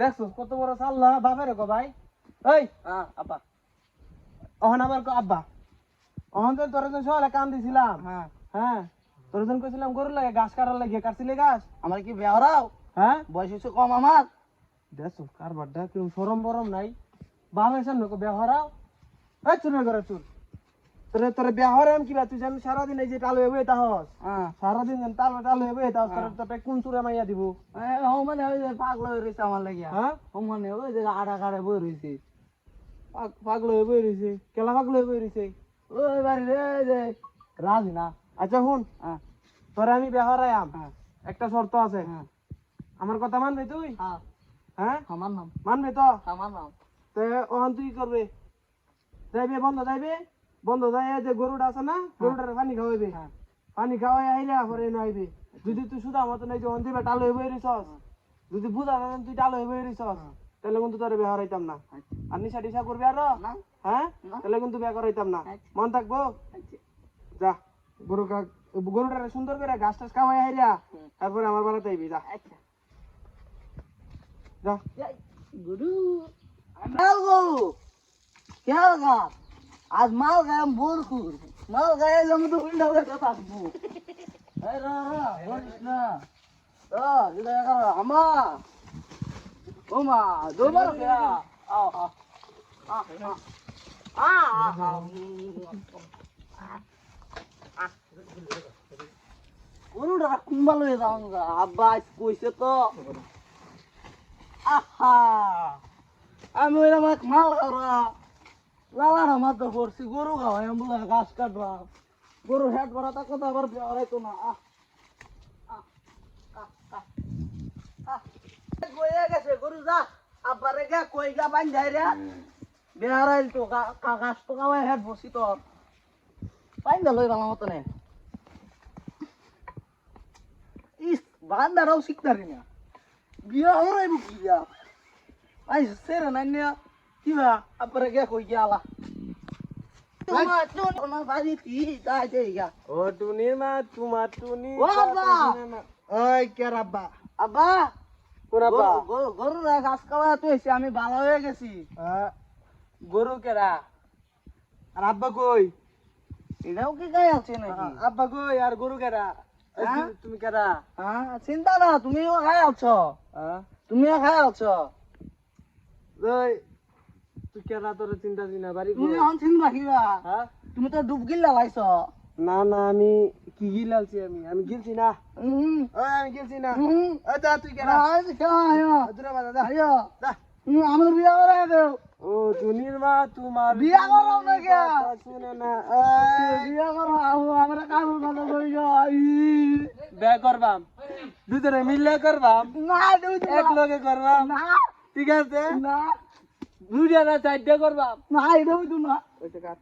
দেখছ কত বড় চাল্লা? বাপের গো ভাই। এই হ্যাঁ আব্বা। অহন আবার আব্বা। অহন তো তোর জন্য সকালে কাম দিছিলাম। হ্যাঁ। হ্যাঁ তোর জন্য কইছিলাম গরু লাগে ঘাস কাটার লাগে কাটছিলি ঘাস আমার কি বেহরাও হ্যাঁ? বয়স হচ্ছে কম আমার। দেখছ কারবারটা কেউ সরম বরম নাই। বাপের সামনে বেহরাও এই চুরের ঘরে চুর তোরে তোরে বেহরাম কিবা তুই জানি সারাদিন এই যে টালো হয়ে তাহস হ্যাঁ সারাদিন যেন টালো টালো হয়ে তাহস তোর তোর কোন চুরে মাইয়া দিব? ও মানে ওই যে পাগল হয়ে রয়েছে আমার লাগিয়া। হ্যাঁ? ও মানে ওই যে আড়া কাড়ে বই পাগ- পাগল হয়ে বই রইছে। কেলা পাগল হয়ে বই রইছে? ওই বাড়ি রে যে রাজি না। আচ্ছা হ্যাঁ তোরে আমি বেহরায়াম হ্যাঁ একটা শর্ত আছে। হ্যাঁ। আমার কথা মানবি তুই? হ্যাঁ। হ্যাঁ? আমার নাম মানবি তো? নাম তে ওখান তুই করবে? যাইবে বন্ধ যাইবে? বন্ধ যাই যে গরুটা আছে না গরুটার পানি খাওয়াইবে। হ্যাঁ। পানি খাওয়াই আইলে পরে এনে আইবে। যদি তুই সুদা মতো নাই যখন দিবে টালো হয়ে বই রইছস যদি বুঝা না তুই টালো হয়ে বই রইছস তাহলে কিন্তু তোর বিয়া হরাইতাম না। আর নিশা টিশা করবি আর? হ্যাঁ? তাহলে কিন্তু বিয়া করাইতাম না। আচ্ছা। মন থাকব? আচ্ছা। যা। গরু কা গরুটার সুন্দর করে ঘাস টাস খাওয়াই হুম। তারপরে আমার বাড়াতে আইবি যা। আচ্ছা। যা। গুরু মাল গরু। খেয়াল গা আজ মাল গায়ে আমি বোর খুর মাল গায়ে আমি তো উল্টা উল্টা থাকব এই রা রা, বলিস না। রা, এটা কর আমা ও মা, দোবার কে আ আ আ আ আ গরুটা কুম্বাল হয়ে যাও আব্বা আজ কইছে তো। আহা। আমি মাল খাওয়া লালার আমার তো করছি গরু খাওয়াই আমি বলে ঘাস কাটলাম গরু হেড ভরা তা কথা আবার বেড়াইতো না। আহ। গইয়া গেছে, গরু যা। আব্বারে গা, কই গা বান যাই রে বেড়াইল তো ঘাস তো খাওয়াই, হেড বসি তো। পাইন গেল ওই বাংলা মতনে। ইস বান্দারাও শিখতারি না। বিয়া হরাই বুক বিয়া আই সেরা নান্যা কিবা আপরে গে কই গেলা কি কে আমি ভালো হয়ে গেছি গরু কেরা আর আব্বা কই এটাও কি গায়ে আছে নাকি আব্বা কই আর গরু কেরা? তুমি- কেরা হ্যাঁ চিন্তা না তুমিও খাই আছো হ্যাঁ? তুমিও খাই আছো ওই তুই তোর চিন্তা চিনা বাড়ি তুমি এখন হ্যাঁ? তুমি তো ডুব গিল্লা লাইছ। না না আমি কি গিলালছি আমি? আমি গিলছি না। হুম আমি গিলছি না। হুম তুই কেরা আজ কেমন আয়ো? দূরে বাজা দা আয়ো। দা আমার বিয়া করে দেও। ও টুনির মা তোমার বিয়া করাও না কে? শুনে বিয়া আমরা বে করবাম। দুজনে মিললে করবাম। না এক লগে করবাম। না। ঠিক আছে? না। দুইটা না চারটে করবাম না এটা হইতো না। ওইটা কাট